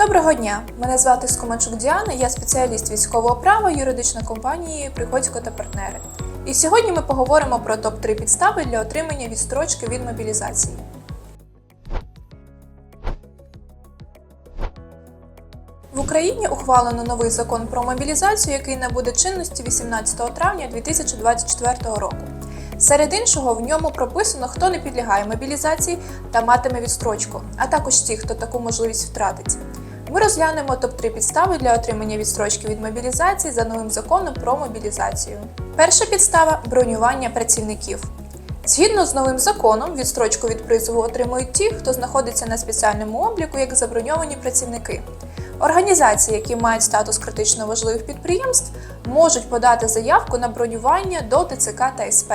Доброго дня! Мене звати Скомачук Діана, я спеціаліст військового права юридичної компанії Приходько та партнери. І сьогодні ми поговоримо про топ-3 підстави для отримання відстрочки від мобілізації. В Україні ухвалено новий закон про мобілізацію, який набуде чинності 18 травня 2024 року. Серед іншого, в ньому прописано, хто не підлягає мобілізації та матиме відстрочку, а також ті, хто таку можливість втратить. Ми розглянемо топ-3 підстави для отримання відстрочки від мобілізації за новим законом про мобілізацію. Перша підстава бронювання працівників. Згідно з новим законом, відстрочку від призову отримують ті, хто знаходиться на спеціальному обліку як заброньовані працівники. Організації, які мають статус критично важливих підприємств, можуть подати заявку на бронювання до ТЦК та СП.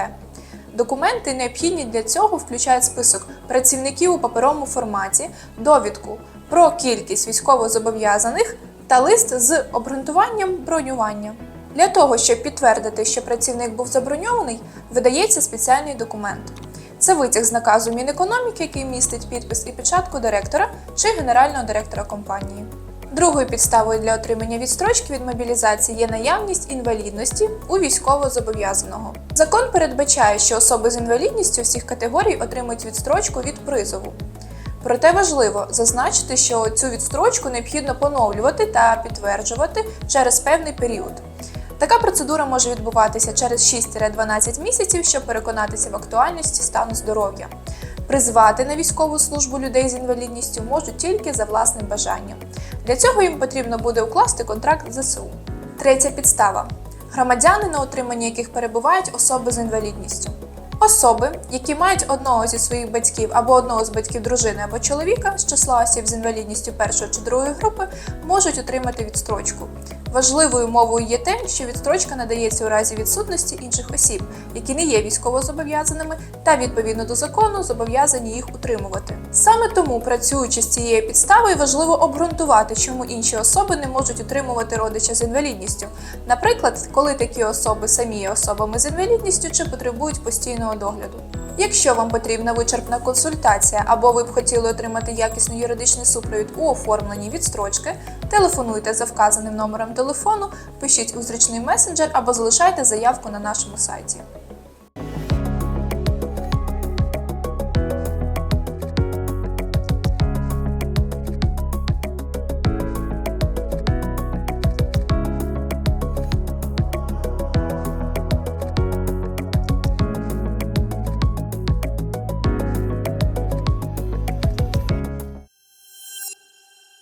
Документи, необхідні для цього, включають список працівників у паперовому форматі, довідку про кількість військовозобов'язаних та лист з обґрунтуванням бронювання. Для того, щоб підтвердити, що працівник був заброньований, видається спеціальний документ. Це витяг з наказу Мінекономіки, який містить підпис і печатку директора чи генерального директора компанії. Другою підставою для отримання відстрочки від мобілізації є наявність інвалідності у військовозобов'язаного. Закон передбачає, що особи з інвалідністю всіх категорій отримують відстрочку від призову. Проте важливо зазначити, що цю відстрочку необхідно поновлювати та підтверджувати через певний період. Така процедура може відбуватися через 6-12 місяців, щоб переконатися в актуальності стану здоров'я. Призвати на військову службу людей з інвалідністю можуть тільки за власним бажанням. Для цього їм потрібно буде укласти контракт з ЗСУ. Третя підстава: громадяни, на утриманні яких перебувають особи з інвалідністю. Особи, які мають одного зі своїх батьків або одного з батьків дружини або чоловіка з числа осіб з інвалідністю першої чи другої групи, можуть отримати відстрочку. Важливою умовою є те, що відстрочка надається у разі відсутності інших осіб, які не є військовозобов'язаними та відповідно до закону зобов'язані їх утримувати. Саме тому, працюючи з цією підставою, важливо обґрунтувати, чому інші особи не можуть утримувати родича з інвалідністю. Наприклад, коли такі особи самі є особами з інвалідністю чи потребують постійного догляду. Якщо вам потрібна вичерпна консультація або ви б хотіли отримати якісний юридичний супровід у оформленні відстрочки, телефонуйте за вказаним номером телефону, пишіть у зручний месенджер або залишайте заявку на нашому сайті.